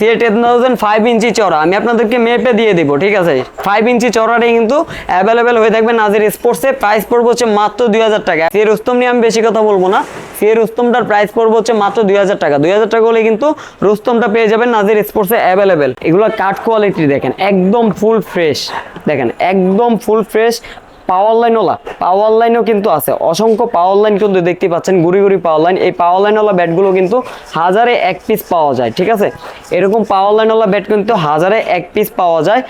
C ten thousand five inch চড়া। আমি আপনাদেরকে মেপে দিয়ে দিব, ঠিক আছে? ফাইভ ইঞ্চি চড়াটাই কিন্তু অ্যাভেলেবেল হয়ে থাকবে নাজির স্পোর্টসে প্রাইস পড়বে হচ্ছে মাত্র দুই হাজার টাকা। সি রুস্তম নিয়ে আমি বেশি কথা বলব না। সি রুস্তমটার প্রাইস পড়বে হচ্ছে মাত্র দুই হাজার টাকা। দুই হাজার টাকা হলে কিন্তু রুস্তমটা পেয়ে যাবেন নাজির স্পোর্টসে অ্যাভেলেবেল এগুলো কাঠ কোয়ালিটি দেখেন, একদম ফুল ফ্রেশ দেখেন, একদম ফুল ফ্রেশ পাওয়ার লাইনওয়ালা পাওয়ার লাইনও কিন্তু আছে। অসংখ্য পাওয়ার লাইন কিন্তু দেখতে পাচ্ছেন, গুড়ি গুড়ি পাওয়ার লাইন এই পাওয়ার লাইনওয়ালা ব্যাটগুলো কিন্তু হাজারে এক পিস পাওয়া যায়, ঠিক আছে? এরকম পাওয়ার লাইনওয়ালা ব্যাট কিন্তু হাজারে এক পিস পাওয়া যায়।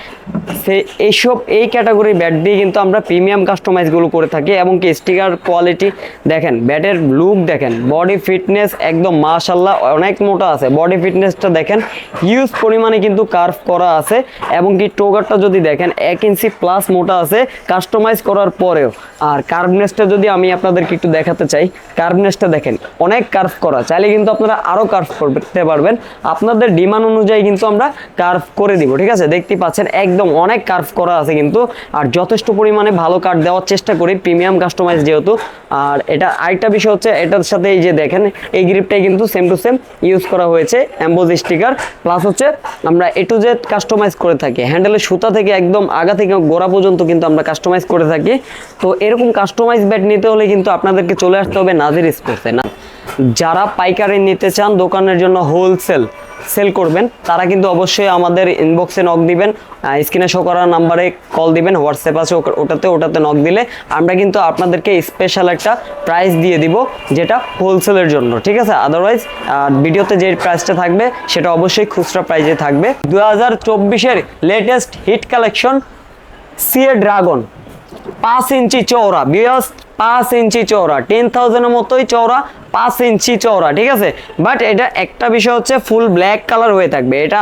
সে, এইসব, এই ক্যাটাগরির ব্যাট দিয়ে কিন্তু আমরা প্রিমিয়াম কাস্টমাইজগুলো করে থাকি এবং কি স্টিকার কোয়ালিটি দেখেন ব্যাটের লুক দেখেন বডি ফিটনেস একদম মাশাল্লাহ অনেক মোটা আছে। বডি ফিটনেসটা দেখেন হিউজ পরিমাণে কিন্তু কার্ভ করা আছে এবং কি টোগারটা যদি দেখেন, এক ইঞ্চি প্লাস মোটা আছে কাস্টমাইজ করার পরেও, আর কার্ভনেসটা যদি আমি আপনাদেরকে একটু দেখাতে চাই কার্ভনেসটা দেখেন, অনেক কার্ভ করা, চাইলে কিন্তু আপনারা আরও কার্ভ করতে পারবেন। আপনাদের ডিমান্ড অনুযায়ী কিন্তু আমরা কার্ভ করে দিব, ঠিক আছে? দেখতে পাচ্ছেন, একদম অনেক কার্ভ করা আছে কিন্তু, আর যথেষ্ট পরিমাণে ভালো কার্ড দেওয়ার চেষ্টা করি প্রিমিয়াম কাস্টমাইজ যেহেতু আর এটা আরেকটা বিষয় হচ্ছে, এটার সাথে এই যে দেখেন, এই গ্রিপটাই কিন্তু সেম টু সেম ইউজ করা হয়েছে অ্যাম্বোজ স্টিকার প্লাস হচ্ছে আমরা এ টু জেড কাস্টমাইজ করে থাকি। হ্যান্ডেলের সুতা থেকে একদম আগা থেকে গোড়া পর্যন্ত কিন্তু আমরা কাস্টমাইজ করে থাকি। তো এরকম কাস্টমাইজ ব্যাট নিতে হলে কিন্তু আপনাদেরকে চলে আসতে হবে নাজির স্পোর্টসে না, যারা পাইকারি নিতে চান দোকানের জন্য হোলসেল সেল করবেন, তারা কিন্তু অবশ্যই আমাদের ইনবক্সে নক দিবেন স্ক্রিনে শো করা নাম্বারে কল দিবেন হোয়াটসঅ্যাপ আছে ওটাতে ওটাতে নক দিলে আমরা কিন্তু আপনাদেরকে স্পেশাল একটা প্রাইস দিয়ে দিব, যেটা হোলসেলের জন্য, ঠিক আছে? আদারওয়াইজ ভিডিওতে যে প্রাইসটা থাকবে, সেটা অবশ্যই খুচরা প্রাইজে থাকবে। দু হাজার চব্বিশের latest hit collection CA dragon পাঁচ ইঞ্চি চওড়া, বিয়স, পাঁচ ইঞ্চি চওড়া টেন থাউজেন্ডের মতোই চওড়া, পাঁচ ইঞ্চি চওড়া, ঠিক আছে? বাট এটা একটা বিষয় হচ্ছে ফুল ব্ল্যাক কালার হয়ে থাকবে। এটা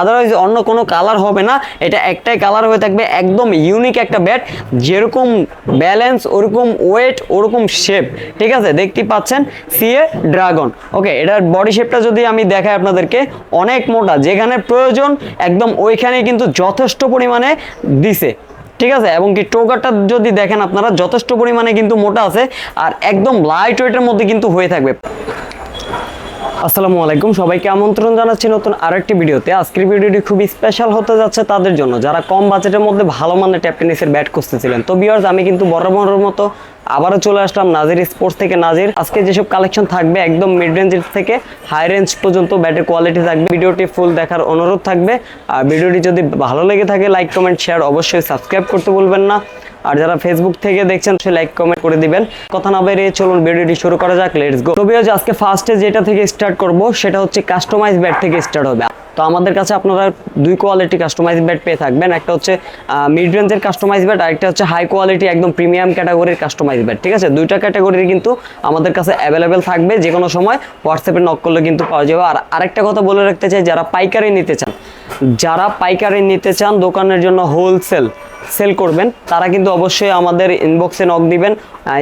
আদারওয়াইজ অন্য কোনো কালার হবে না। এটা একটাই কালার হয়ে থাকবে, একদম ইউনিক একটা ব্যাট যেরকম ব্যালেন্স ওরকম ওয়েট ওরকম শেপ ঠিক আছে? দেখতে পাচ্ছেন সিএ ড্রাগন ওকে এটার বডি শেপটা যদি আমি দেখাই আপনাদেরকে, অনেক মোটা, যেখানে প্রয়োজন, একদম ওইখানে কিন্তু যথেষ্ট পরিমাণে দিছে। ঠিক আছে? এবং কি টোকারটা যদি দেখেন আপনারা, যথেষ্ট পরিমাণে কিন্তু মোটা আছে আর একদম লাইট ওয়েটের মধ্যে কিন্তু হয়ে থাকবে। আসসালামু আলাইকুম। সবাইকে আমন্ত্রণ জানাচ্ছি নতুন আরেকটি ভিডিওতে। আজকের ভিডিওটি খুবই স্পেশাল হতে যাচ্ছে তাদের জন্য। যারা কম বাজেটের মধ্যে ভালো মানের ট্যাপ টেনিসের ব্যাট খুঁজতেছিলেন। তো বিয়ার্স আমি কিন্তু বরাবরের মতো আবারও চলে আসলাম নাজির স্পোর্টস থেকে। নাজির, আজকে যেসব কালেকশন থাকবে একদম মিড রেঞ্জের থেকে হাই রেঞ্জ পর্যন্ত ব্যাটের কোয়ালিটি থাকবে। ভিডিওটি ফুল দেখার অনুরোধ থাকবে। আর ভিডিওটি যদি ভালো লেগে থাকে লাইক কমেন্ট শেয়ার অবশ্যই সাবস্ক্রাইব করতে ভুলবেন না। আর যারা ফেসবুক থেকে দেখছেন সে লাইক কমেন্ট করে দিবেন। কথা না বেরিয়ে চলুন, ভিডিওটি শুরু করা যাক লেটস গো তবে আজ আজকে ফার্স্টে যেটা থেকে স্টার্ট করব, সেটা হচ্ছে কাস্টমাইজ ব্যাট থেকে স্টার্ট হবে। তো আমাদের কাছে আপনারা দুই কোয়ালিটি কাস্টমাইজ ব্যাট পেয়ে থাকবেন। একটা হচ্ছে মিড রেঞ্জের কাস্টমাইজ ব্যাট আর একটা হচ্ছে হাই কোয়ালিটি একদম প্রিমিয়াম ক্যাটাগরির কাস্টমাইজ ব্যাট ঠিক আছে? দুইটা ক্যাটাগরির কিন্তু আমাদের কাছে অ্যাভেলেবেল থাকবে, যে কোনো সময় হোয়াটসঅ্যাপে নক করলে কিন্তু পাওয়া যাবে। আর আরেকটা কথা বলে রাখতে চাই, যারা পাইকারি নিতে চান, যারা পাইকারি নিতে চান, দোকানের জন্য হোলসেল সেল করবেন, তারা কিন্তু অবশ্যই আমাদের ইনবক্সে নক দিবেন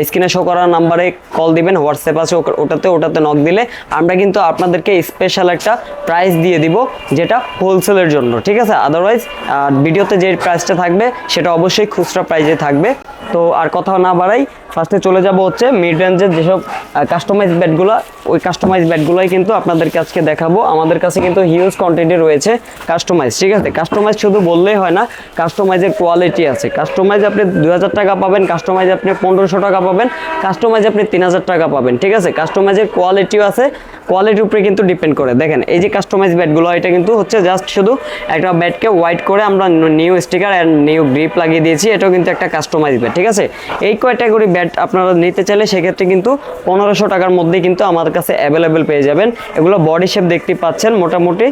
স্ক্রিনে শো করা নাম্বারে কল দিবেন হোয়াটসঅ্যাপ আছে ওটাতে ওটাতে নক দিলে আমরা কিন্তু আপনাদেরকে স্পেশাল একটা প্রাইস দিয়ে দিব, যেটা হোলসেলের জন্য, ঠিক আছে? আদারওয়াইজ ভিডিওতে যে প্রাইসটা থাকবে, সেটা অবশ্যই খুচরা প্রাইজে থাকবে। তো আর কথা না বাড়াই ফার্স্টে চলে যাব হচ্ছে মিড রেঞ্জের যেসব কাস্টমাইজ ব্যাটগুলো ওই কাস্টমাইজ ব্যাটগুলোই কিন্তু আপনাদেরকে আজকে দেখাবো। আমাদের কাছে কিন্তু হিউজ কোয়ান্টিটি রয়েছে কাস্টমাইজ ঠিক আছে? কাস্টমাইজ শুধু বললেই হয় না কাস্টমাইজের কোয়ালিটি আছে। কাস্টমাইজ আপনি দুই হাজার টাকা পাবেন কাস্টমাইজ আপনি পনেরোশো টাকা পাবেন কাস্টমাইজ আপনি তিন হাজার টাকা পাবেন, ঠিক আছে? কাস্টমাইজের কোয়ালিটিও আছে। কোয়ালিটির উপরে কিন্তু ডিপেন্ড করে। দেখেন, এই যে কাস্টমাইজ ব্যাটগুলো এটা কিন্তু হচ্ছে জাস্ট শুধু একটা ব্যাটকে হোয়াইট করে আমরা new sticker and new grip লাগিয়ে দিয়েছি, এটাও কিন্তু একটা কাস্টমাইজ ব্যাট ঠিক আছে? এই ক্যাটাগরি ব্যাট আপনারা নিতে চাইলে সেক্ষেত্রে কিন্তু পনেরোশো টাকার মধ্যে কিন্তু আমাদের কাছে অ্যাভেলেবেল পেয়ে যাবেন। এগুলো বডি শেপ দেখতে পাচ্ছেন, মোটামুটি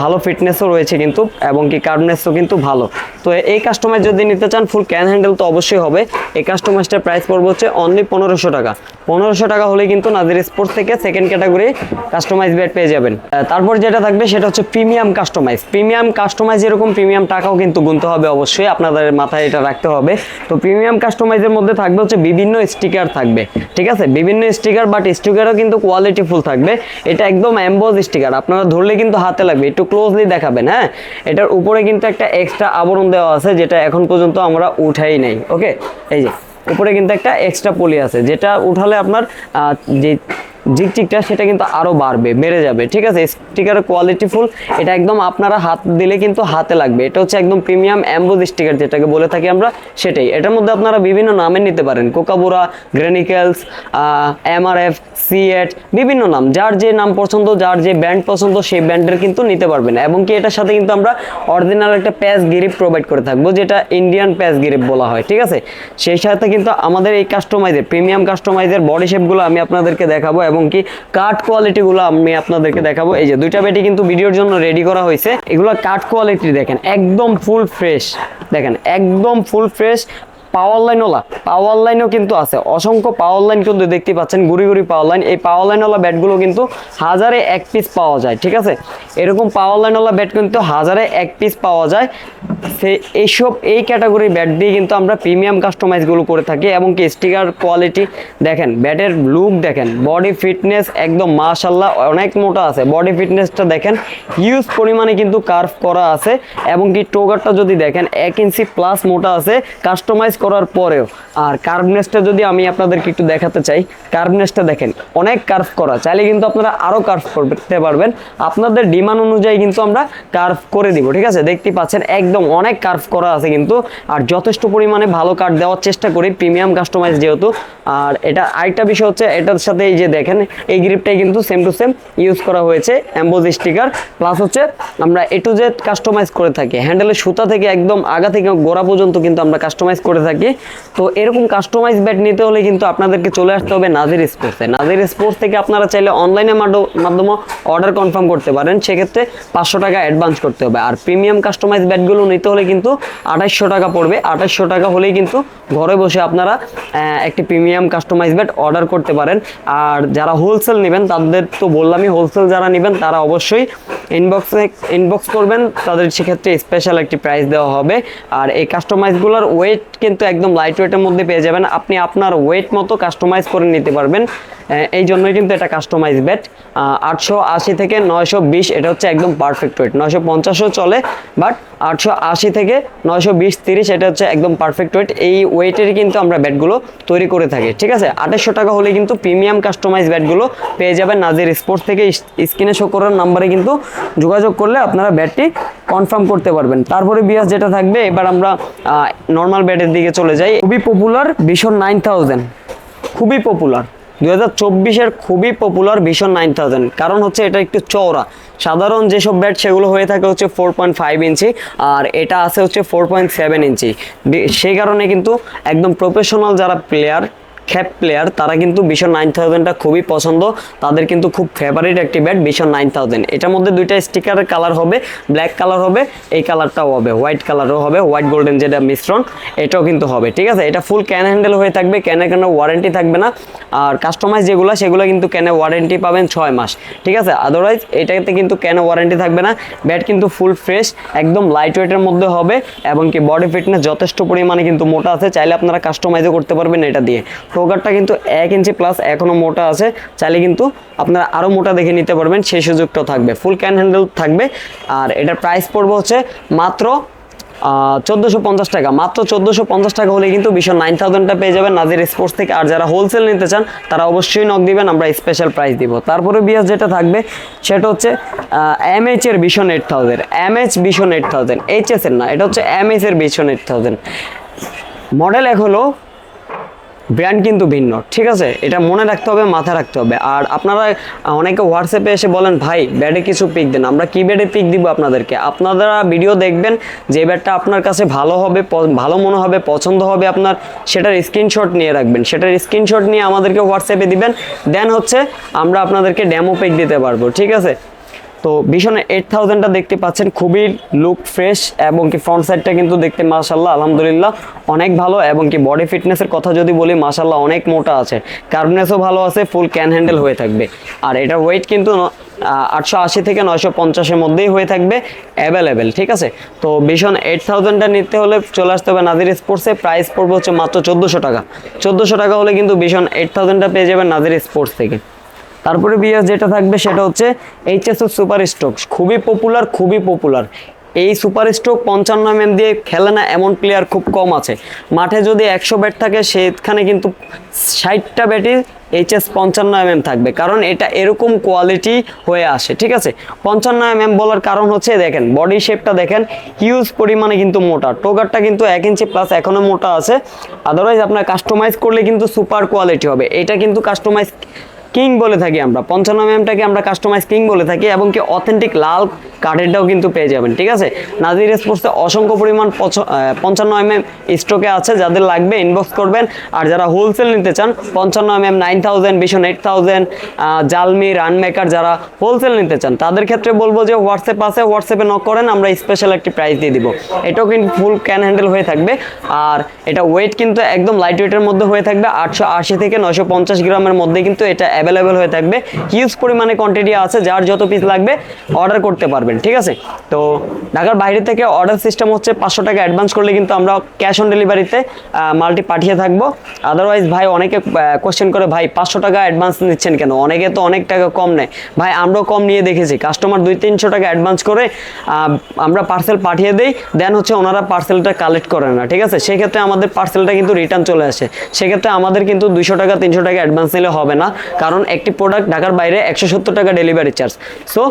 ভালো ফিটনেসও রয়েছে কিন্তু, এবং কি কার্বনেসও কিন্তু ভালো। তো এই কাস্টমাইজ যদি নিতে চান ফুল ক্যান হ্যান্ডেল তো অবশ্যই হবে। এই কাস্টমাইজটার প্রাইস পড়বে হচ্ছে অনলি পনেরোশো টাকা। পনেরোশো টাকা হলে কিন্তু নাজির স্পোর্টস থেকে সেকেন্ড ক্যাটাগরি কাস্টমাইজ ব্যাট পেয়ে যাবেন। তারপর যেটা থাকবে সেটা হচ্ছে প্রিমিয়াম কাস্টমাইজ প্রিমিয়াম কাস্টমাইজ এরকম প্রিমিয়াম টাকাও কিন্তু গুনতে হবে অবশ্যই, আপনাদের মাথায় এটা রাখতে হবে। তো প্রিমিয়াম কাস্টমাইজের মধ্যে থাকবে হচ্ছে বিভিন্ন স্টিকার থাকবে, ঠিক আছে? বিভিন্ন স্টিকার বাট স্টিকারও কিন্তু কোয়ালিটি ফুল থাকবে। এটা একদম অ্যাম্বোজ স্টিকার আপনারা ধরলে কিন্তু হাতে লাগবে, একটু ক্লোজলি দেখাবেন হ্যাঁ? এটার উপরে কিন্তু একটা এক্সট্রা আবরণ দেওয়া আছে, যেটা এখন পর্যন্ত আমরা উঠাই নাই ওকে এই যে। উপরে কিন্তু একটা এক্সট্রা পলি আছে যেটা উঠালে আপনার যে ঝিকঝিকটা সেটা কিন্তু আরও বাড়বে, বেড়ে যাবে, ঠিক আছে? স্টিকারের কোয়ালিটি ফুল এটা একদম আপনারা হাত দিলে কিন্তু হাতে লাগবে। এটা হচ্ছে একদম প্রিমিয়াম অ্যাম্বোজ স্টিকার যেটাকে বলে থাকি আমরা, সেটাই। এটার মধ্যে আপনারা বিভিন্ন নামে নিতে পারেন। কোকাবুরা গ্রেনিকেলস এমআরএফ সিএট বিভিন্ন নাম। যার যে নাম পছন্দ, যার যে ব্র্যান্ড পছন্দ, সেই ব্র্যান্ডের কিন্তু নিতে পারবেন। এবং কি এটার সাথে কিন্তু আমরা অরিজিনাল একটা প্যাচ গিরিপ প্রোভাইড করে থাকব, যেটা ইন্ডিয়ান প্যাচ গিরিপ বলা হয়, ঠিক আছে? সেই সাথে কিন্তু আমাদের এই কাস্টমাইজের প্রিমিয়াম কাস্টমাইজের বডি শেপগুলো আমি আপনাদেরকে দেখাবো এবং কি কাট কোয়ালিটিগুলো আমি আপনাদেরকে দেখাবো। এই যে দুইটা বেটি কিন্তু ভিডিওর জন্য রেডি করা হয়েছে। এগুলো কাট কোয়ালিটি দেখেন, একদম ফুল ফ্রেশ দেখেন, একদম ফুল ফ্রেশ পাওয়ার লাইনওয়ালা পাওয়ার লাইনও কিন্তু আছে। অসংখ্য পাওয়ার লাইন কিন্তু দেখতে পাচ্ছেন, গুড়ি গুড়ি পাওয়ার লাইন এই পাওয়ার লাইনওয়ালা ব্যাটগুলো কিন্তু হাজারে এক পিস পাওয়া যায়, ঠিক আছে? এরকম পাওয়ার লাইনওয়ালা ব্যাট কিন্তু হাজারে এক পিস পাওয়া যায়। সে এইসব, এই ক্যাটাগরি ব্যাট দিয়ে কিন্তু আমরা প্রিমিয়াম কাস্টমাইজগুলো করে থাকি এবং কি স্টিকার কোয়ালিটি দেখেন ব্যাটের লুক দেখেন বডি ফিটনেস একদম মাশাল্লাহ অনেক মোটা আছে। বডি ফিটনেসটা দেখেন হিউজ পরিমাণে কিন্তু কার্ভ করা আছে এবং কি টোগারটা যদি দেখেন, এক ইঞ্চি প্লাস মোটা আছে কাস্টমাইজ করার পরেও, আর কার্ভনেসটা যদি আমি আপনাদেরকে একটু দেখাতে চাই কার্ভনেসটা দেখেন, অনেক কার্ভ করা, চাইলে কিন্তু আপনারা আরও কার্ভ করতে পারবেন। আপনাদের ডিমান্ড অনুযায়ী কিন্তু আমরা কার্ভ করে দিব, ঠিক আছে? দেখতে পাচ্ছেন, একদম অনেক কার্ভ করা আছে কিন্তু, আর যথেষ্ট পরিমাণে ভালো কাট দেওয়ার চেষ্টা করি প্রিমিয়াম কাস্টমাইজ যেহেতু। আর এটা আরেকটা বিষয় হচ্ছে, এটার সাথে এই যে দেখেন, এই গ্রিপটাই কিন্তু সেম টু সেম ইউজ করা হয়েছে অ্যাম্বোজ স্টিকার প্লাস হচ্ছে আমরা এ টু জেড কাস্টমাইজ করে থাকি। হ্যান্ডেলের সুতা থেকে একদম আগা থেকে গোড়া পর্যন্ত কিন্তু আমরা কাস্টমাইজ করে তো এরকম কাস্টমাইজ ব্যাট নিতে হলে কিন্তু আপনাদেরকে চলে আসতে হবে নাজির স্পোর্টসে। নাজির স্পোর্টস থেকে আপনারা চাইলে অনলাইনের মাধ্যমে অর্ডার কনফার্ম করতে পারেন। সেক্ষেত্রে পাঁচশো টাকা অ্যাডভান্স করতে হবে। আর প্রিমিয়াম কাস্টমাইজ ব্যাটগুলো নিতে হলে কিন্তু আঠাশশো টাকা পড়বে। আঠাশশো টাকা হলেই কিন্তু ঘরে বসে আপনারা একটি প্রিমিয়াম কাস্টমাইজ ব্যাট অর্ডার করতে পারেন। আর যারা হোলসেল নেবেন, তাদের তো বললামই হোলসেল যারা নেবেন, তারা অবশ্যই ইনবক্সে ইনবক্স করবেন, তাদের সেক্ষেত্রে স্পেশাল একটি প্রাইস দেওয়া হবে। আর এই কাস্টমাইজগুলোর ওয়েট কিন্তু একদম লাইট ওয়েটের মধ্যে পেয়ে যাবেন। আপনি আপনার ওয়েট মতো কাস্টমাইজ করে নিতে পারবেন। এই জন্যই কিন্তু এটা কাস্টমাইজ ব্যাট আটশো আশি থেকে নয়শো বিশ, এটা হচ্ছে একদম পারফেক্ট ওয়েট নয়শো পঞ্চাশও চলে বাট আটশো আশি থেকে নয়শো বিশ, তিরিশ, এটা হচ্ছে একদম পারফেক্ট ওয়েট এই ওয়েটেরই কিন্তু আমরা ব্যাটগুলো তৈরি করে থাকি, ঠিক আছে? আঠাশশো টাকা হলে কিন্তু প্রিমিয়াম কাস্টমাইজ ব্যাটগুলো পেয়ে যাবেন। নাজির স্পোর্টস থেকে স্ক্রিনে শো করার নাম্বারে কিন্তু যোগাযোগ করলে আপনারা ব্যাটটি কনফার্ম করতে পারবেন। তারপরে বিয়াস যেটা থাকবে, এবার আমরা নর্মাল ব্যাটের দিকে চলে যাই। খুবই পপুলার ভীষণ নাইন থাউজেন্ড খুবই পপুলার দুই হাজার চব্বিশের খুবই পপুলার ভীষণ নাইন থাউজেন্ড কারণ হচ্ছে এটা একটু চওড়া। সাধারণ যেসব ব্যাট সেগুলো হয়ে থাকে হচ্ছে ফোর পয়েন্ট ফাইভ ইঞ্চি, আর এটা আছে হচ্ছে ফোর পয়েন্ট সেভেন ইঞ্চি। সেই কারণে কিন্তু একদম প্রফেশনাল যারা প্লেয়ার খ্যাপ প্লেয়ার তারা কিন্তু ভীষণ নাইন থাউজেন্ডটা খুবই পছন্দ। তাদের কিন্তু খুব ফেভারিট একটি ব্যাট ভীষণ নাইন থাউজেন্ড এটার মধ্যে দুইটা স্টিকারের কালার হবে ব্ল্যাক কালার হবে, এই কালারটাও হবে হোয়াইট কালারও হবে হোয়াইট গোল্ডেন যেটা মিশ্রণ, এটাও কিন্তু হবে, ঠিক আছে? এটা ফুল ক্যান হ্যান্ডেল হয়ে থাকবে ক্যানে কেন ওয়ারেন্টি থাকবে না। আর কাস্টমাইজ যেগুলো, সেগুলো কিন্তু ক্যানে ওয়ারেন্টি পাবেন ছয় মাস, ঠিক আছে? আদারওয়াইজ এটাতে কিন্তু ক্যানে ওয়ারেন্টি থাকবে না। ব্যাট কিন্তু ফুল ফ্রেশ একদম লাইট ওয়েটের মধ্যে হবে, এবং কি বডি ফিটনেস যথেষ্ট পরিমাণে কিন্তু মোটা আছে। চাইলে আপনারা কাস্টমাইজও করতে পারবেন এটা দিয়ে। টোকারটা কিন্তু এক ইঞ্চি প্লাস এখনও মোটা আছে। চাইলে কিন্তু আপনারা আরও মোটা দেখে নিতে পারবেন, সেই সুযোগটাও থাকবে। ফুল ক্যান হ্যান্ডেল থাকবে। আর এটার প্রাইস পড়বে হচ্ছে মাত্র চোদ্দোশো পঞ্চাশ টাকা। মাত্র চোদ্দোশো পঞ্চাশ টাকা হলে কিন্তু ভীষণ নাইন থাউজেন্ডটা পেয়ে যাবেন। নাজির স্পোর্টস থেকে আর যারা হোলসেল নিতে চান, তারা অবশ্যই নক দিবেন, আমরা স্পেশাল প্রাইস দিব। তারপরে বিয়াস যেটা থাকবে, সেটা হচ্ছে এম এর vision eight thousand M H vision eight thousand H S এর না, এটা হচ্ছে এম এর ভীষণ এইট থাউজেন্ড মডেল এক হলো ব্র্যান্ড কিন্তু ভিন্ন, ঠিক আছে? এটা মনে রাখতে হবে, মাথায় রাখতে হবে। আর আপনারা, অনেকে হোয়াটসঅ্যাপে এসে বলেন, ভাই ব্যাডে কিছু পিক দেন। আমরা কী ব্যাডে পিক দিব আপনাদেরকে? আপনারা ভিডিও দেখবেন, যে ব্যাডটা আপনার কাছে ভালো হবে ভালো মনে হবে, পছন্দ হবে আপনার, সেটার স্ক্রিনশট নিয়ে রাখবেন। সেটার স্ক্রিনশট নিয়ে আমাদেরকে হোয়াটসঅ্যাপে দিবেন। দেন হচ্ছে, আমরা আপনাদেরকে ড্যামো পিক দিতে পারব, ঠিক আছে? তো ভীষণ এইট থাউজেন্ডটা দেখতে পাচ্ছেন, খুবই লুক ফ্রেশ এবং কি ফ্রন্ট সাইডটা কিন্তু দেখতে মাশাল্লাহ আলহামদুলিল্লাহ অনেক ভালো এবং কি বডি ফিটনেসের কথা যদি বলি মাশাল্লাহ অনেক মোটা আছে। কার্বনেসও ভালো আছে ফুল ক্যান হ্যান্ডেল হয়ে থাকবে। আর এটা ওয়েট কিন্তু আটশো আশি থেকে নয়শো পঞ্চাশের মধ্যেই হয়ে থাকবে অ্যাভেলেবেল ঠিক আছে? তো ভীষণ এইট থাউজেন্ডটা নিতে হলে চলে আসতে হবে নাজির স্পোর্টসে প্রাইস পড়বে হচ্ছে মাত্র চোদ্দোশো টাকা। চোদ্দোশো টাকা হলে কিন্তু ভীষণ এইট থাউজেন্ডটা পেয়ে যাবেন নাজির স্পোর্টস থেকে। তারপরে বিএস যেটা থাকবে সেটা হচ্ছে এইচএস সুপার স্ট্রোক। খুবই পপুলার খুবই পপুলার এই সুপার স্ট্রোক পঞ্চান্ন এম দিয়ে খেলে না এমন প্লেয়ার খুব কম আছে। মাঠে যদি একশো ব্যাট থাকে, সেখানে কিন্তু ষাটটা ব্যাটই এইচএস পঞ্চান্ন এমএম থাকবে। কারণ এটা এরকম কোয়ালিটি হয়ে আসে, ঠিক আছে? পঞ্চান্ন এমএম বলার কারণ হচ্ছে, দেখেন বডি শেপটা দেখেন হিউজ পরিমাণে কিন্তু মোটা। টোগারটা কিন্তু এক ইঞ্চি প্লাস এখনও মোটা আছে। আদারওয়াইজ আপনার কাস্টমাইজ করলে কিন্তু সুপার কোয়ালিটি হবে। এটা কিন্তু কাস্টমাইজ কিং বলে থাকি আমরা। পঞ্চান্ন এমএমটাকে আমরা কাস্টমাইজ কিং বলে থাকি এবং কি অথেন্টিক লাল কাঠেরটাও কিন্তু পেয়ে যাবেন, ঠিক আছে? নাজির স্পোর্টসে অসংখ্য পরিমাণ পঞ্চান্ন এমএম স্টকে আছে, যাদের লাগবে ইনবক্স করবেন। আর যারা হোলসেল নিতে চান, পঞ্চান্ন MM nine thousand vision eight thousand Zalmi runmaker যারা হোলসেল নিতে চান, তাদের ক্ষেত্রে বলব যে হোয়াটসঅ্যাপ আছে হোয়াটসঅ্যাপে নক করেন, আমরা স্পেশাল একটি প্রাইস দিয়ে দিব। এটাও কিন্তু ফুল ক্যান হ্যান্ডেল হয়ে থাকবে। আর এটা ওয়েট কিন্তু একদম লাইট ওয়েটের মধ্যে হয়ে থাকবে, আটশো আশি থেকে নশো পঞ্চাশ গ্রামের মধ্যে কিন্তু এটা অ্যাভেলেবেল হয়ে থাকবে। হিউজ পরিমাণে কোয়ান্টিটি আছে, যার যত পিস লাগবে অর্ডার করতে পারবেন, ঠিক আছে? তো ঢাকার বাইরে থেকে অর্ডার সিস্টেম হচ্ছে পাঁচশো টাকা অ্যাডভান্স করলে কিন্তু আমরা ক্যাশ অন ডেলিভারিতে মালটি পাঠিয়ে থাকব। আদারওয়াইজ ভাই, অনেকে কোশ্চেন করে, ভাই, পাঁচশো টাকা অ্যাডভান্স নিচ্ছেন কেন? অনেকে তো অনেক টাকা কম নেয়। ভাই, আমরাও কম নিয়ে দেখেছি। কাস্টমার দুই তিনশো টাকা অ্যাডভান্স করে আমরা পার্সেল পাঠিয়ে দেই দেন হচ্ছে ওনারা পার্সেলটা কালেক্ট করে না, ঠিক আছে? সেক্ষেত্রে আমাদের পার্সেলটা কিন্তু রিটার্ন চলে আসে। সেক্ষেত্রে আমাদের কিন্তু দুইশো টাকা, তিনশো টাকা অ্যাডভান্স নিলে হবে না। কারণ একটি প্রোডাক্ট ঢাকার বাইরে একশো সত্তর টাকা ডেলিভারি চার্জ সো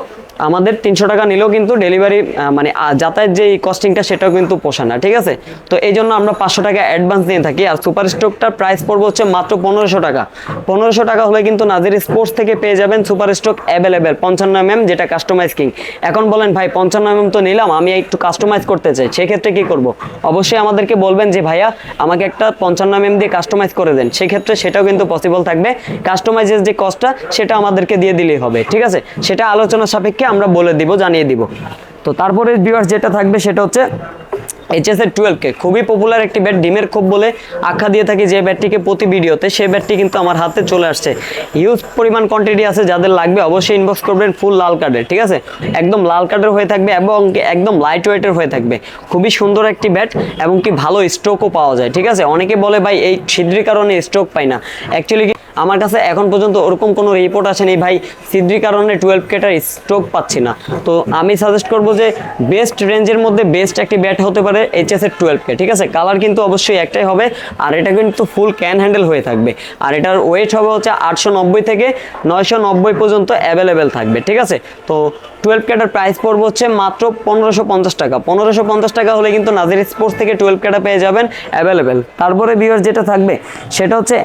আমাদের তিনশো টাকা নিলেও কিন্তু ডেলিভারি মানে যাতায়াত যে কস্টিংটা সেটাও কিন্তু পোষায় না, ঠিক আছে? তো এই জন্য আমরা পাঁচশো টাকা অ্যাডভান্স নিয়ে থাকি। আর সুপার স্টকটার প্রাইস পড়বে হচ্ছে মাত্র পনেরোশো টাকা। পনেরোশো টাকা হলে কিন্তু নাজির স্পোর্টস থেকে পেয়ে যাবেন সুপার স্টক অ্যাভেলেবেল পঞ্চান্ন এম যেটা কাস্টমাইজ কিং এখন বলেন, ভাই, পঞ্চান্ন এম তো নিলাম, আমি একটু কাস্টমাইজ করতে চাই, সেক্ষেত্রে কি করব? অবশ্যই আমাদেরকে বলবেন যে, ভাইয়া, আমাকে একটা পঞ্চান্ন এম দিয়ে কাস্টমাইজ করে দেন। সেক্ষেত্রে সেটাও কিন্তু পসিবল থাকবে। কাস্টমাইজের যে কস্টটা সেটা আমাদেরকে দিয়ে দিলেই হবে, ঠিক আছে? সেটা আলোচনা সাপেক্ষে আমরা বলে দিব, জানিয়ে দিব। তো তারপরে ভিউয়ার্স যেটা থাকবে সেটা হচ্ছে এইচএস এর টুয়েলভ কে খুবই পপুলার একটি ব্যাট ডিমের খোপ বলে আখ্যা দিয়ে থাকি যে ব্যাটটিকে প্রতি ভিডিওতে সেই ব্যাটটি কিন্তু আমার হাতে চলে আসছে। হিউজ পরিমাণ কোয়ান্টিটি আছে, যাদের লাগবে অবশ্যই ইনবক্স করবেন ফুল লাল কার্ডের ঠিক আছে? একদম লাল কার্ডের হয়ে থাকবে এবং একদম লাইট ওয়েটের হয়ে থাকবে। খুবই সুন্দর একটি ব্যাট এবং কি ভালো স্ট্রোকও পাওয়া যায়, ঠিক আছে? অনেকে বলে, ভাই, এই ছিদ্রির কারণে স্ট্রোক পাই না। অ্যাকচুয়ালি আমার কাছে এখন পর্যন্ত ওরকম কোনো রিপোর্ট আসেনি। ভাই সিদ্রি কারণে টুয়েলভ কেটার স্ট্রোক পাচ্ছি না। তো আমি সাজেস্ট করব যে বেস্ট রেঞ্জের মধ্যে বেস্ট একটি ব্যাট হতে পারে এইচএস এর টুয়েলভ কে ঠিক আছে? কালার কিন্তু অবশ্যই একটাই হবে, আর এটা কিন্তু ফুল ক্যান হ্যান্ডেল হয়ে থাকবে। আর এটার ওয়েট হবে হচ্ছে আটশো নব্বই থেকে নয়শো নব্বই পর্যন্ত অ্যাভেলেবেল থাকবে, ঠিক আছে? তো টুয়েলভ ক্যাটার প্রাইস পড়বে হচ্ছে মাত্র পনেরোশো পঞ্চাশ টাকা। পনেরোশো পঞ্চাশ টাকা হলে কিন্তু নাজির স্পোর্টস থেকে টুয়েলভ ক্যাটা পেয়ে যাবেন অ্যাভেলেবেল তারপরে বিয়ার যেটা থাকবে, সেটা হচ্ছে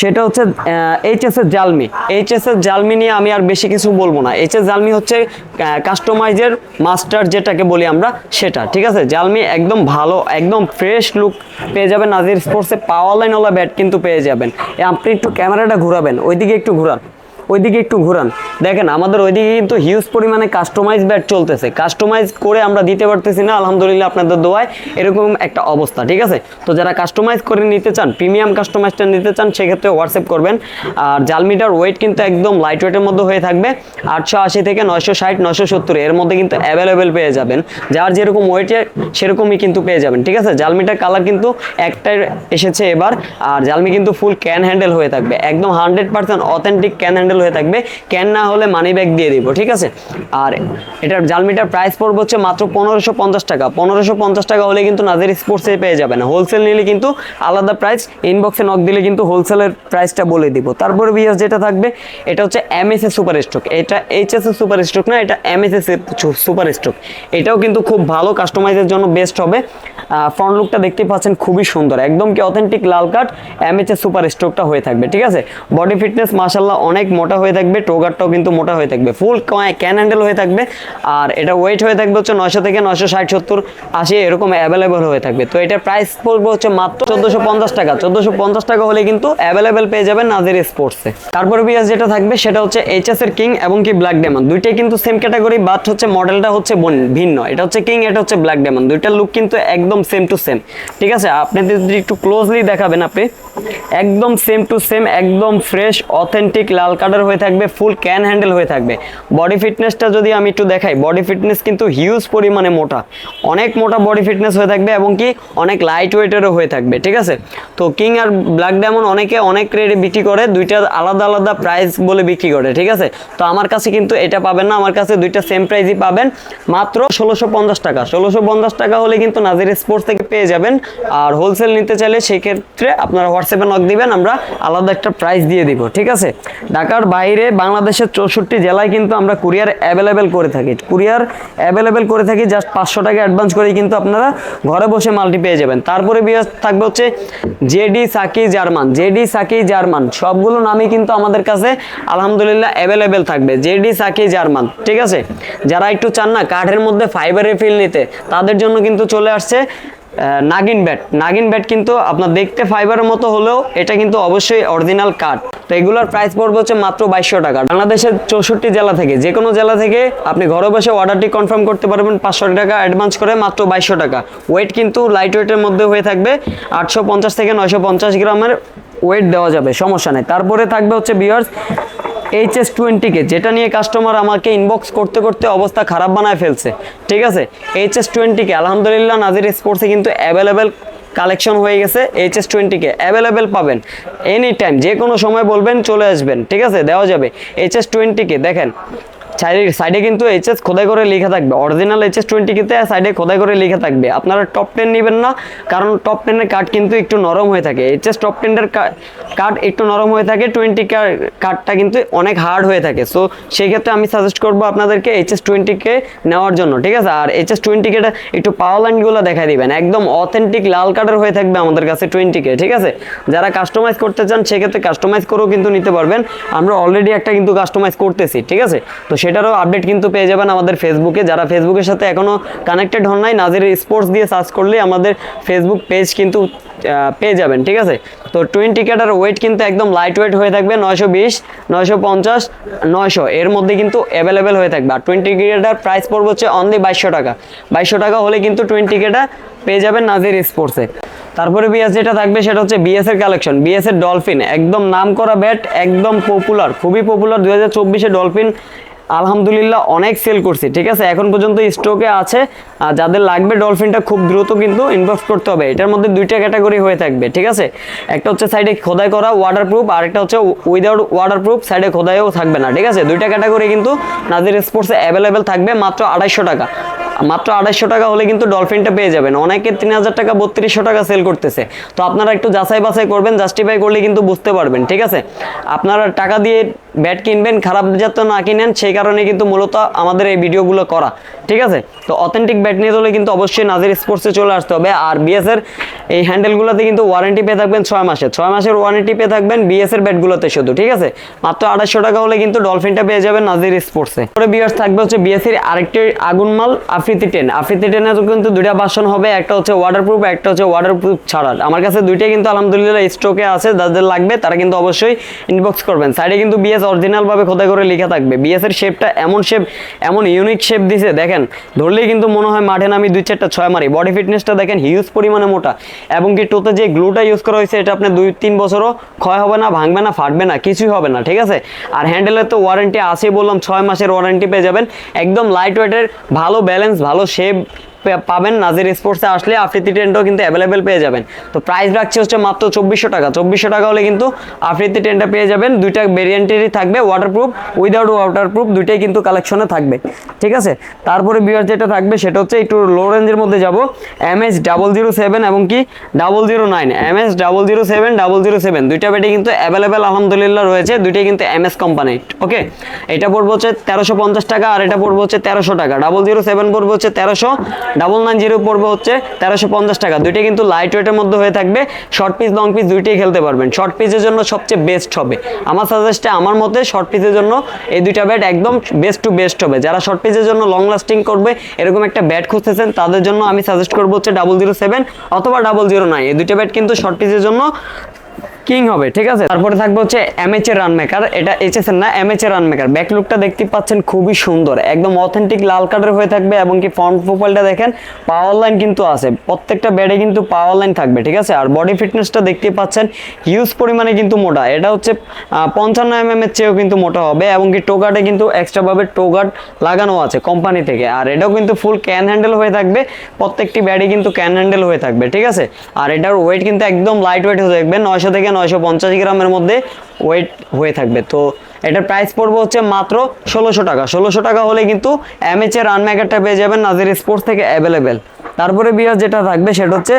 সেটা হচ্ছে এইচএসএস জালমি এইচএসএস জালমি নিয়ে আমি আর বেশি কিছু বলব না। এইচএস জালমি হচ্ছে কাস্টমাইজের মাস্টার যেটাকে বলি আমরা, সেটা, ঠিক আছে? জালমি একদম ভালো, একদম ফ্রেশ লুক পেয়ে যাবেন। নাজির স্পোর্টসে পাওয়ার লাইনওয়ালা ব্যাট কিন্তু পেয়ে যাবেন। আপনি একটু ক্যামেরাটা ঘুরাবেন, ওইদিকে একটু ঘোরান। ওইদিকে একটু ঘোরান। দেখেন, আমাদের ওইদিকে কিন্তু হিউজ পরিমাণে কাস্টমাইজ ব্যাট চলতেছে। কাস্টমাইজ করে আমরা দিতে পারতেছি না, আলহামদুলিল্লাহ আপনাদের দোয়ায় এরকম একটা অবস্থা, ঠিক আছে? তো যারা কাস্টমাইজ করে নিতে চান প্রিমিয়াম কাস্টমাইজটা নিতে চান, সেক্ষেত্রে হোয়াটসঅ্যাপ করবেন। আর জালমিটার ওয়েট কিন্তু একদম লাইট ওয়েটের মধ্যে হয়ে থাকবে, আটশো আশি থেকে নয়শো ষাট, নয়শো সত্তর, এর মধ্যে কিন্তু অ্যাভেলেবেল পেয়ে যাবেন। যার যেরকম ওয়েটে সেরকমই কিন্তু পেয়ে যাবেন, ঠিক আছে? জালমিটার কালার কিন্তু একটাই এসেছে এবার, আর জালমি কিন্তু ফুল ক্যান হ্যান্ডেল হয়ে থাকবে। একদম hundred percent authentic cane handle হয়ে থাকবে। ক্যান না হলে মানি ব্যাগ দিয়ে দিব, ঠিক আছে? আর এটার জালমিটার প্রাইস পড়বে হচ্ছে মাত্র পনেরোশো পঞ্চাশ টাকা। পনেরোশো পঞ্চাশ টাকা হলে কিন্তু নাজের স্পোর্টসে পেয়ে যাবেন। হোলসেল নিলে কিন্তু আলাদা প্রাইস ইনবক্সে নক দিলে কিন্তু হোলসেলের প্রাইসটা বলে দিব। তারপরে বিএস যেটা থাকবে, এটা হচ্ছে এমএসএ সুপার স্টক এটা এইচএস এর সুপার স্টক না, এটা M S S MSS super stock এটাও কিন্তু খুব ভালো কাস্টমাইজের জন্য বেস্ট হবে। ফ্রন্ট লুকটা দেখতে পাচ্ছেন খুবই সুন্দর। একদম কি অথেন্টিক লাল কাঠ কাট এমএচএস সুপার স্টকটা হয়ে থাকবে, ঠিক আছে? বডি ফিটনেস মাশাল্লাহ অনেক মোটা হয়ে থাকবে, টোগারটাও কিন্তু মোটা হয়ে থাকবে। ফুল ক্যান হ্যান্ডেল হয়ে থাকবে। আর এটা ওয়েট হয়ে থাকবে হচ্ছে নয়শো থেকে নয়শো ষাট সত্তর আশি, এরকম অ্যাভেলেবেল হয়ে থাকবে। তো এটার প্রাইস পড়বে হচ্ছে মাত্র চোদ্দোশো পঞ্চাশ টাকা। চোদ্দোশো পঞ্চাশ টাকা হলে কিন্তু অ্যাভেলেবেল পেয়ে যাবেন নাজির স্পোর্টসে তারপরে বিয়াস যেটা থাকবে, সেটা হচ্ছে এইচএস এর কিং এবং কি ব্ল্যাক ডেমন দুইটাই কিন্তু সেম ক্যাটাগরি বাট হচ্ছে মডেলটা হচ্ছে ভিন্ন। এটা হচ্ছে কিং এটা হচ্ছে ব্ল্যাক ডেমন দুইটার লুক কিন্তু একদম সেম টু সেম ঠিক আছে? আপনি যদি একটু ক্লোজলি দেখাবেন আপনি, একদম সেম টু সেম একদম ফ্রেশ অথেন্টিক লাল কাঠ কার্ডের হয়ে থাকবে ফুল ক্যান হ্যান্ডেল হয়ে থাকবে। বডি ফিটনেসটা যদি আমি একটু দেখাই বডি ফিটনেস কিন্তু হিউজ পরিমাণে মোটা। অনেক মোটা বডি ফিটনেস হয়ে থাকবে এবং কি অনেক লাইট ওয়েটেরও হয়ে থাকবে, ঠিক আছে? তো কিং আর ব্ল্যাক ডায়মন্ড অনেকে অনেক রেটে বিক্রি করে, দুইটা আলাদা আলাদা প্রাইস বলে বিক্রি করে, ঠিক আছে? তো আমার কাছে কিন্তু এটা পাবেন না, আমার কাছে দুইটা সেম প্রাইসই পাবেন, মাত্র ষোলোশো পঞ্চাশ টাকা। ষোলোশো পঞ্চাশ টাকা হলে কিন্তু নাজির স্পোর্টস থেকে পেয়ে যাবেন, আর হোলসেল নিতে চাইলে সেক্ষেত্রে আপনারা হোয়াটসঅ্যাপে নক দিবেন, আমরা আলাদা একটা প্রাইস দিয়ে দিব, ঠিক আছে? ঢাকার বাইরে বাংলাদেশের চৌষট্টি জেলায় কিন্তু আমরা কুরিয়ার অ্যাভেলেবেল করে থাকি। কুরিয়ার অ্যাভেলেবেল করে থাকি জাস্ট পাঁচশো টাকা অ্যাডভান্স করেই কিন্তু আপনারা ঘরে বসে মালটি পেয়ে যাবেন। তারপরে থাকবে হচ্ছে জেডি সাকি জার্মান। জেডি সাকি জার্মান। সবগুলো নামই কিন্তু আমাদের কাছে আলহামদুলিল্লাহ অ্যাভেলেবেল থাকবে। জেডি সাকি জার্মান। ঠিক আছে? যারা একটু চান না, কাঠের মধ্যে ফাইবারের ফিল নিতে, তাদের জন্য কিন্তু চলে আসছে নাগিন ব্যাট। নাগিন ব্যাট কিন্তু আপনার দেখতে ফাইবারের মতো হলেও এটা কিন্তু অবশ্যই অরিজিনাল কাঠ তো এগুলোর প্রাইস পড়বে হচ্ছে মাত্র বাইশশো টাকা। বাংলাদেশের চৌষট্টি জেলা থেকে, যে কোনো জেলা থেকে আপনি ঘরে বসে অর্ডারটি কনফার্ম করতে পারবেন পাঁচশো টাকা অ্যাডভান্স করে মাত্র বাইশশো টাকা। ওয়েট কিন্তু লাইট ওয়েটের মধ্যে হয়ে থাকবে, আটশো পঞ্চাশ থেকে নয়শো পঞ্চাশ গ্রামের ওয়েট দেওয়া যাবে, সমস্যা নেই। তারপরে থাকবে হচ্ছে বিয়ার্স এইচ এস টোয়েন্টিকে যেটা নিয়ে কাস্টমার আমাকে ইনবক্স করতে করতে অবস্থা খারাপ বানায় ফেলছে, ঠিক আছে? এইচ এস টোয়েন্টিকে আলহামদুলিল্লাহ নাজির স্পোর্টসে কিন্তু অ্যাভেলেবেল কালেকশন হয়ে গেছে এইচ এস টোয়েন্টিকে অ্যাভেলেবেল পাবেন। এনি টাইম যে কোনো সময় বলবেন, চলে আসবেন, ঠিক আছে? দেওয়া যাবে। এইচ এস টোয়েন্টিকে দেখেন সাইডে সাইডে কিন্তু এইচএস খোদাই করে লেখা থাকবে। অরিজিনাল এইচএস টোয়েন্টি কিতে সাইডে খোদাই করে লেখা থাকবে। আপনারা টপ টেন নেবেন না, কারণ টপ টেনের কার্ড কিন্তু একটু নরম হয়ে থাকে। এইচএস টপ টেনের কার্ড একটু নরম হয়ে থাকে টোয়েন্টি কার্ডটা কিন্তু অনেক হার্ড হয়ে থাকে। সো সেই ক্ষেত্রে আমি সাজেস্ট করব আপনাদেরকে এইচএস টোয়েন্টিকে নেওয়ার জন্য, ঠিক আছে? আর এইচএস টোয়েন্টিকে একটু পাওয়ার লাইনগুলো দেখা দিবেন। একদম অথেন্টিক লাল কার্ডের হয়ে থাকবে আমাদের কাছে টোয়েন্টিকে ঠিক আছে? যারা কাস্টমাইজ করতে চান, সেক্ষেত্রে কাস্টমাইজ করেও কিন্তু নিতে পারবেন। আমরা অলরেডি একটা কিন্তু কাস্টমাইজ করতেছি, ঠিক আছে? তো সেটারও আপডেট কিন্তু পেয়ে যাবেন আমাদের ফেসবুকে যারা ফেসবুকের সাথে এখনও কানেক্টেড হন নাই, নাজির স্পোর্টস দিয়ে সার্চ করলে আমাদের ফেসবুক পেজ কিন্তু পেয়ে যাবেন, ঠিক আছে? তো টোয়েন্টি ক্যাটার ওয়েট কিন্তু একদম লাইট ওয়েট হয়ে থাকবে নয়শো বিশ, নয়শো পঞ্চাশ, নয়শো। এর মধ্যে কিন্তু অ্যাভেলেবেল হয়ে থাকবে। আর টোয়েন্টি ক্যাটার প্রাইস পড়বে হচ্ছে অনলি বাইশশো টাকা। বাইশশো টাকা হলে কিন্তু টোয়েন্টি ক্যাটা পেয়ে যাবেন নাজির স্পোর্টসে তারপরে বিএস যেটা থাকবে সেটা হচ্ছে বিএস এর কালেকশন বিএস এর ডলফিন একদম নাম করা ব্যাট একদম পপুলার খুবই পপুলার দুই হাজার চব্বিশে ডলফিন আলহামদুলিল্লাহ অনেক সেল করছি, ঠিক আছে? এখন পর্যন্ত স্টকে আছে। যাদের লাগবে ডলফিনটা খুব দ্রুত কিন্তু ইনভেস্ট করতে হবে। এটার মধ্যে দুইটা ক্যাটাগরি হয়ে থাকবে, ঠিক আছে? একটা হচ্ছে সাইডে খোদাই করা ওয়াটার প্রুফ আর একটা হচ্ছে উইদাউট ওয়াটার প্রুফ সাইডে খোদাইও থাকবে না, ঠিক আছে? দুইটা ক্যাটাগরি কিন্তু নাজির স্পোর্টসে অ্যাভেলেবেল থাকবে মাত্র আড়াইশো টাকা। মাত্র আড়াইশো টাকা হলে কিন্তু ডলফিনটা পেয়ে যাবেন। অনেকে তিন হাজার টাকা, বত্রিশশো টাকা সেল করতেছে। তো আপনারা একটু যাচাই বাছাই করবেন জাস্টিফাই করলে কিন্তু বুঝতে পারবেন, ঠিক আছে? আপনারা টাকা দিয়ে ব্যাট কিনবেন, খারাপ যাতে না কিনেন, সেই কারণে কিন্তু মূলত আমাদের এই ভিডিওগুলো করা, ঠিক আছে? তো অথেন্টিক ব্যাট নিয়ে হলে কিন্তু অবশ্যই নাজির স্পোর্টসে চলে আসতে হবে। আর বিএস এর এই হ্যান্ডেলগুলোতে কিন্তু ওয়ারেন্টি পেয়ে থাকবেন ছয় মাসে। ছয় মাসের ওয়ারেন্টি পেয়ে থাকবেন বিএস এর ব্যাটগুলোতে শুধু, ঠিক আছে? মাত্র আড়াইশো টাকা হলে কিন্তু ডলফিনটা পেয়ে যাবেন নাজির স্পোর্টসে পরে বিয়ার্স থাকবে হচ্ছে বিএস এর আরেকটি আগুন মাল আফ্রিতি টেন আফ্রিতি টেনের কিন্তু দুইটা বাসন হবে, একটা হচ্ছে ওয়াটারপ্রুফ একটা হচ্ছে ওয়াটারপ্রুফ ছাড়া। আমার কাছে দুইটাই কিন্তু আলহামদুলিল্লাহ স্টকে আছে, যাদের লাগবে তারা কিন্তু অবশ্যই ইনবক্স করবেন। সাইডে কিন্তু বিএস অরিজিনাল ভাবে খোদাই করে লেখা থাকবে। বিএস এর শেপটা এমন শেপ এমন ইউনিক শেপ দিছে, দেখেন, ধরলেই কিন্তু মনে হয় মাঠে নামি দুই চারটা ছয় মারি। বডি ফিটনেসটা দেখেন হিউজ পরিমাণে মোটা। এবং কি টোতে যে গ্লুটা ইউজ করা হয়েছে, এটা আপনার দুই, তিন বছরও ক্ষয় হবে না, ভাঙবে না, ফাটবে না, কিছুই হবে না, ঠিক আছে? আর হ্যান্ডেলের তো ওয়ারেন্টি আছে বললাম, ছয় মাসের ওয়ারেন্টি পেয়ে যাবেন। একদম লাইট ওয়েটের ভালো ব্যালেন্স ভালো শেপ পাবেন নাজির স্পোর্টসে আসলে আফ্রিতি টেন্টও কিন্তু অ্যাভেলেবেল পেয়ে যাবেন। তো প্রাইস রাখছে হচ্ছে মাত্র চব্বিশশো টাকা। চব্বিশশো টাকা হলে কিন্তু আফ্রিতি টেন্টটা পেয়ে যাবেন। দুইটা ভেরিয়েন্টেরই থাকবে ওয়াটারপ্রুফ উইদাউট ওয়াটারপ্রুফ দুইটাই কিন্তু কালেকশনে থাকবে। ঠিক আছে? তারপরে বিয়ার যেটা থাকবে সেটা হচ্ছে একটু লো রেঞ্জের মধ্যে যাব। M S double zero seven এবং কি double zero nine M S double zero seven double zero seven দুইটা বেটে কিন্তু অ্যাভেলেবেল আলহামদুলিল্লাহ রয়েছে। দুইটাই কিন্তু এম এস কোম্পানি ওকে এটা পড়ব হচ্ছে তেরোশো পঞ্চাশ টাকা আর এটা পড়ব হচ্ছে তেরোশো টাকা। ডাবল জিরো সেভেন পড়বে হচ্ছে তেরোশো। ডাবল নাইন জিরো পড়বে হচ্ছে তেরোশো পঞ্চাশ টাকা। দুইটা কিন্তু লাইট ওয়েটের মধ্যে হয়ে থাকবে। শর্ট পিস লং পিস দুইটাই খেলতে পারবেন। শর্ট পিসের জন্য সবচেয়ে বেস্ট হবে। আমার সাজেস্টে আমার মতে শর্ট পিসের জন্য এই দুইটা ব্যাট একদম বেস্ট টু বেস্ট হবে। যারা শর্ট পিসের জন্য লং লাস্টিং করবে, এরকম একটা ব্যাট খুঁজতেছেন, তাদের জন্য আমি সাজেস্ট করব হচ্ছে ডাবল জিরো সেভেন অথবা ডাবল জিরো নাইন এই দুইটা ব্যাট কিন্তু শর্ট পিসের জন্য কিং হবে, ঠিক আছে? তারপরে থাকবে হচ্ছে এমএচ এর রান মেকার এটা এইচএস এর না এমএচ এর রান মেকার ব্যাক লুকটা দেখতে পাচ্ছেন খুবই সুন্দর। একদম অথেন্টিক লাল কালার হয়ে থাকবে এবং কি ফ্রন্ট প্রোফাইলটা দেখেন পাওয়ার লাইন কিন্তু আছে। প্রত্যেকটা ব্যাডে কিন্তু পাওয়ার লাইন থাকবে, ঠিক আছে? আর বডি ফিটনেসটা দেখতে পাচ্ছেন হিউজ পরিমাণে কিন্তু মোটা। এটা হচ্ছে পঞ্চান্ন এম এর চেয়েও কিন্তু মোটা হবে এবং কি টোগার্ডে কিন্তু এক্সট্রা ভাবে টোগার্ড লাগানো আছে কোম্পানি থেকে। আর এটাও কিন্তু ফুল ক্যান হ্যান্ডেল হয়ে থাকবে। প্রত্যেকটি ব্যাডে কিন্তু ক্যান হ্যান্ডেল হয়ে থাকবে, ঠিক আছে? আর এটার ওয়েট কিন্তু একদম লাইট ওয়েট হয়ে থাকবে, নয়শো থেকে নয়শো পঞ্চাশ গ্রামের মধ্যে ওয়েট হয়ে থাকবে। তো এটার প্রাইস পড়বে হচ্ছে মাত্র ষোলোশো টাকা। ষোলোশো টাকা হলে কিন্তু এমএচ এর রানমেকারটা পেয়ে যাবেন নাজির স্পোর্টস থেকে অ্যাভেলেবেল তারপরে বিয়ার যেটা থাকবে, সেটা হচ্ছে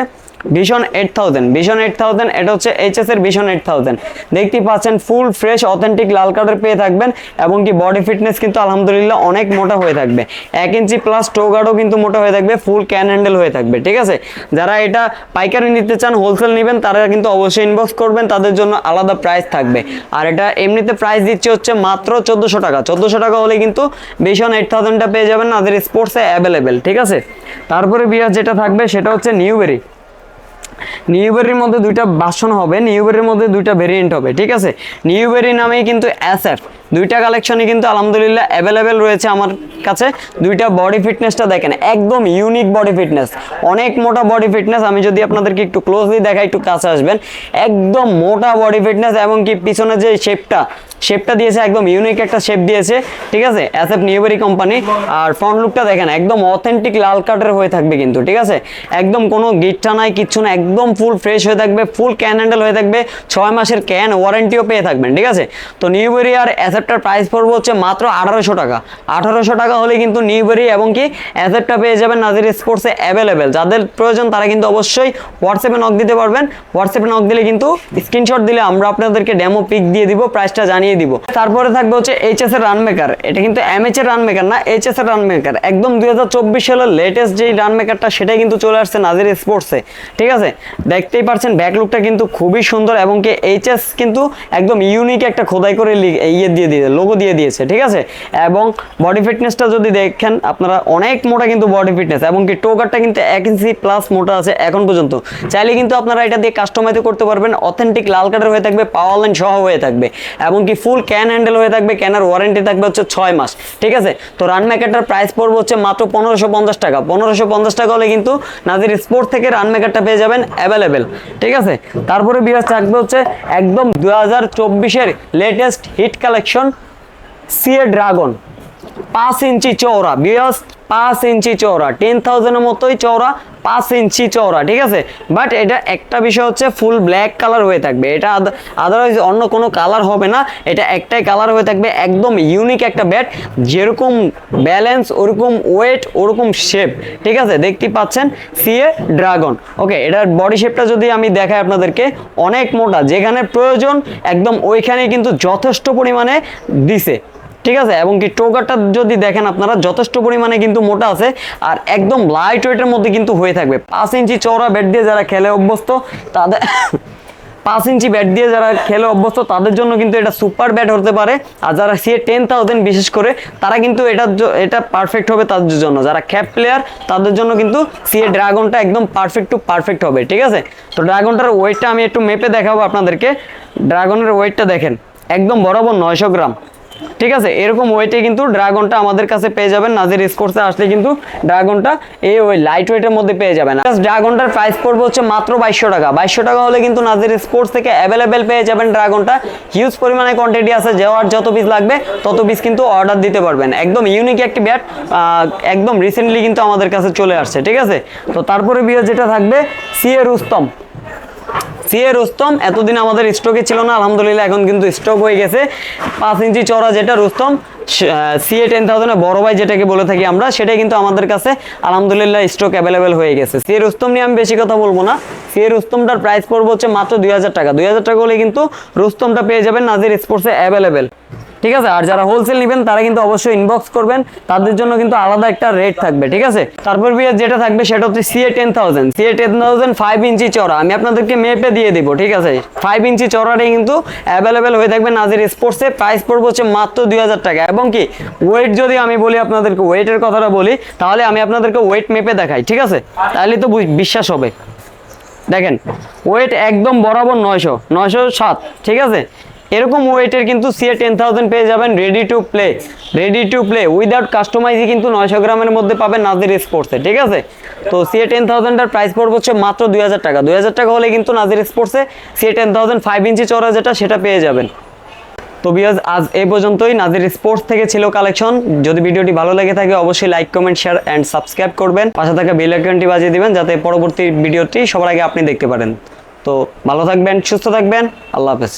vision eight thousand vision eight thousand এটা হচ্ছে এইচএস এর ভিশন এইট থাউজেন্ড দেখতেই পাচ্ছেন ফুল ফ্রেশ অথেন্টিক লাল কালার পেয়ে থাকবেন, এবং কি বডি ফিটনেস কিন্তু আলহামদুলিল্লাহ অনেক মোটা হয়ে থাকবে। এক ইঞ্চি প্লাস টোগার্ডও কিন্তু মোটা হয়ে থাকবে ফুল ক্যান হ্যান্ডেল হয়ে থাকবে, ঠিক আছে? যারা এটা পাইকারি নিতে চান হোলসেল নেবেন, তারা কিন্তু অবশ্যই ইনবক্স করবেন, তাদের জন্য আলাদা প্রাইস থাকবে। আর এটা এমনিতে প্রাইস দিচ্ছে হচ্ছে মাত্র চোদ্দোশো টাকা। চোদ্দোশো টাকা হলে কিন্তু ভিশন এইট থাউজেন্ডটা পেয়ে যাবেন আমাদের স্পোর্টসে অ্যাভেলেবেল ঠিক আছে? তারপরে বিয়ার যেটা থাকবে, সেটা হচ্ছে নিউবেরি নিউবেরির মধ্যে দুইটা বাসন হবে, নিউবেরির মধ্যে দুইটা ভেরিয়েন্ট হবে, ঠিক আছে? নিউবেরি নামেই কিন্তু এসএফ দুইটা কালেকশনই কিন্তু আলহামদুলিল্লাহ অ্যাভেলেবেল রয়েছে আমার কাছে। দুইটা বডি ফিটনেসটা দেখেন, একদম ইউনিক বডি ফিটনেস অনেক মোটা বডি ফিটনেস আমি যদি আপনাদেরকে একটু ক্লোজলি দেখাই, একটু কাছে আসবেন। একদম মোটা বডি ফিটনেস এবং কি পিছনে যে শেপটা শেপটা দিয়েছে, একদম ইউনিক একটা শেপ দিয়েছে, ঠিক আছে? অ্যাসএফ নিউবেরি কোম্পানি আর ফ্রন্ট লুকটা দেখেন, একদম অথেন্টিক লাল কাটের হয়ে থাকবে কিন্তু, ঠিক আছে? একদম কোনো গিটটা নাই, কিচ্ছু না একদম ফুল ফ্রেশ হয়ে থাকবে ফুল ক্যান হ্যান্ডেল হয়ে থাকবে, ছয় মাসের ক্যান ওয়ারেন্টিও পেয়ে থাকবেন, ঠিক আছে? তো নিউবেরি আর অ্যাসেপ্টার প্রাইস পড়বে হচ্ছে মাত্র আঠারোশো টাকা। আঠারোশো টাকা হলে কিন্তু নিউবেরি এবং কি অ্যাসেপ্টটা পেয়ে যাবেন নাজির স্পোর্টসে অ্যাভেলেবেল যাদের প্রয়োজন তারা কিন্তু অবশ্যই হোয়াটসঅ্যাপে নক দিতে পারবেন। হোয়াটসঅ্যাপে নক দিলে কিন্তু স্ক্রিনশট দিলে আমরা আপনাদেরকে ডেমো পিক দিয়ে দিব প্রাইসটা জানিয়ে দিব। তারপরে থাকবে হচ্ছে এইচএস এর রান মেকার এটা কিন্তু এমএচ এর রান মেকার না এইচএস এর রান মেকার একদম দুই হাজার চব্বিশ সালের লেটেস্ট যেই রান মেকারটা সেটাই কিন্তু চলে আসছে নাজির স্পোর্টসে ঠিক আছে? দেখতেই পারছেন ব্যাক লুকটা কিন্তু খুবই সুন্দর এবং কি এইচএস কিন্তু একদম ইউনিক একটা খোদাই করে ইয়ে দিয়ে দিয়ে দিয়ে লোগো দিয়ে দিয়েছে, ঠিক আছে? এবং বডি ফিটনেসটা যদি দেখেন, আপনারা অনেক মোটা কিন্তু বডি ফিটনেস এবং কি টোকারটা কিন্তু এক ইঞ্চি প্লাস মোটা আছে এখন পর্যন্ত। চাইলে কিন্তু আপনারা এটা দিয়ে কাস্টমাইজ করতে পারবেন অথেন্টিক লাল কাটার হয়ে থাকবে পাওয়ার লাইন সহ হয়ে থাকবে এবং কি ফুল ক্যান হ্যান্ডেল হয়ে থাকবে ক্যানের ওয়ারেন্টি থাকবে হচ্ছে ছয় মাস, ঠিক আছে? তো রান মেকারটার প্রাইস পড়বে হচ্ছে মাত্র পনেরোশো পঞ্চাশ টাকা, পনেরোশো পঞ্চাশ টাকা হলে কিন্তু নাজির স্পোর্ট থেকে রান মেকারটা পেয়ে যাবেন অ্যাভেলেবেল ঠিক আছে? তারপরে বিরাজ থাকবে হচ্ছে একদম দু হাজার চব্বিশের latest hit collection C A dragon পাঁচ ইঞ্চি চওড়া বিয়াস পাঁচ ইঞ্চি চওড়া টেন থাউজেন্ডের মতোই চওড়া পাঁচ ইঞ্চি চওড়া, ঠিক আছে? বাট এটা একটা বিষয় হচ্ছে ফুল ব্ল্যাক কালার হয়ে থাকবে। এটা আদারওয়াইজ অন্য কোনো কালার হবে না। এটা একটাই কালার হয়ে থাকবে, একদম ইউনিক একটা ব্যাট যেরকম ব্যালেন্স ওরকম ওয়েট ওরকম শেপ ঠিক আছে? দেখতে পাচ্ছেন? সিএ ড্রাগন ওকে এটার বডি শেপটা যদি আমি দেখাই আপনাদেরকে, অনেক মোটা, যেখানে প্রয়োজন, একদম ওইখানে কিন্তু যথেষ্ট পরিমাণে দিছে। ঠিক আছে? এবং কি টোকারটা যদি দেখেন আপনারা, যথেষ্ট পরিমাণে কিন্তু মোটা আছে আর একদম লাইট ওয়েটের মধ্যে কিন্তু হয়ে থাকবে। পাঁচ ইঞ্চি চওড়া ব্যাট দিয়ে যারা খেলে অভ্যস্ত, তাদের পাঁচ ইঞ্চি ব্যাট দিয়ে যারা খেলে অভ্যস্ত, তাদের জন্য কিন্তু এটা সুপার ব্যাট হতে পারে। আর যারা সিএ টেন থাউজেন্ড বিশেষ করে, তারা কিন্তু এটা এটা পারফেক্ট হবে তাদের জন্য। যারা ক্যাপ প্লেয়ার তাদের জন্য কিন্তু সিএ ড্রাগনটা একদম পারফেক্ট টু পারফেক্ট হবে, ঠিক আছে? তো ড্রাগনটার ওয়েটটা আমি একটু মেপে দেখাবো আপনাদেরকে। ড্রাগনের ওয়েটটা দেখেন, একদম বরাবর নয়শো গ্রাম। ঠিক আছে? এরকম ওয়েটে কিন্তু ড্রাগনটা আমাদের কাছে পেয়ে যাবেন। নাজির স্কোর্সে আসলে কিন্তু ড্রাগনটা এই ওই লাইট ওয়েটের মধ্যে পেয়ে যাবেন। ড্রাগনটার প্রাইস পড়বে হচ্ছে মাত্র বাইশশো টাকা। বাইশশো টাকা হলে কিন্তু নাজির স্পোর্টস থেকে অ্যাভেলেবেল পেয়ে যাবেন ড্রাগনটা হিউজ পরিমাণে কোয়ান্টিটি আছে যাওয়ার যত পিস লাগবে, তত পিস কিন্তু অর্ডার দিতে পারবেন। একদম ইউনিক একটি ব্যাট একদম রিসেন্টলি কিন্তু আমাদের কাছে চলে আসছে, ঠিক আছে? তো তারপরে বিয়ে যেটা থাকবে সিএ রুস্তম সিএ রুস্তম। এতদিন আমাদের স্টকে ছিল না, আলহামদুলিল্লাহ, এখন কিন্তু স্টক হয়ে গেছে। পাঁচ ইঞ্চি চড়া যেটা, রুস্তম সিএ টেন থাউজেন্ডের বড় ভাই যেটাকে বলে থাকি আমরা, সেটাই কিন্তু আমাদের কাছে, আলহামদুলিল্লাহ স্টক অ্যাভেলেবেল হয়ে গেছে। সিএ রুস্তম নিয়ে আমি বেশি কথা বলব না। সিএ রুস্তমটার প্রাইস পড়ব হচ্ছে মাত্র দুই হাজার টাকা। দুই হাজার টাকা হলে কিন্তু রুস্তমটা পেয়ে যাবেন নাজির স্পোর্টসে অ্যাভেলেবেল ঠিক আছে? আর যারা হোলসেল নেবেন, তারা কিন্তু অবশ্যই ইনবক্স করবেন। তাদের জন্য কিন্তু আলাদা একটা রেট থাকবে, ঠিক আছে? তারপর বিয়ার যেটা থাকবে, সেটা হচ্ছে C A ten thousand C A ten thousand five ইঞ্চি চড়া আমি আপনাদেরকে মেপে দিয়ে দিব, ঠিক আছে? ফাইভ ইঞ্চি চড়াটাই কিন্তু অ্যাভেলেবেল হয়ে থাকবে নাজির স্পোর্টসে প্রাইস পড়বে হচ্ছে মাত্র দুই হাজার টাকা। এবং কি ওয়েট যদি আমি বলি আপনাদেরকে ওয়েটের কথাটা বলি, তাহলে আমি আপনাদেরকে ওয়েট মেপে দেখাই, ঠিক আছে? তাহলে তো বিশ্বাস হবে। দেখেন ওয়েট একদম বরাবর নয়শো নয়শো সাত, ঠিক আছে? এরকম ওয়েটের কিন্তু সিএ টেন থাউজেন্ড পেয়ে যাবেন ready to play ready to play without কাস্টমাইজই কিন্তু নয়শো গ্রামের মধ্যে পাবেন নাজির স্পোর্টসে ঠিক আছে? তো সিএ টেন থাউজেন্ডের প্রাইস পড়বে হচ্ছে মাত্র দুই হাজার টাকা। দুই হাজার টাকা হলে কিন্তু Nazir স্পোর্টসে C A ten thousand five ইঞ্চি চড়া যেটা, সেটা পেয়ে যাবেন। তো বিয়াজ আজ এই পর্যন্তই। নাজির স্পোর্টস থেকে ছিল কালেকশন যদি ভিডিওটি ভালো লেগে থাকে, অবশ্যই like comment share and subscribe করবেন। পাশে থাকা বেল আইকনটি বাজিয়ে দিবেন, যাতে পরবর্তী ভিডিওটি সবার আগে আপনি দেখতে পারেন। তো ভালো থাকবেন, সুস্থ থাকবেন। আল্লাহ হাফেজ।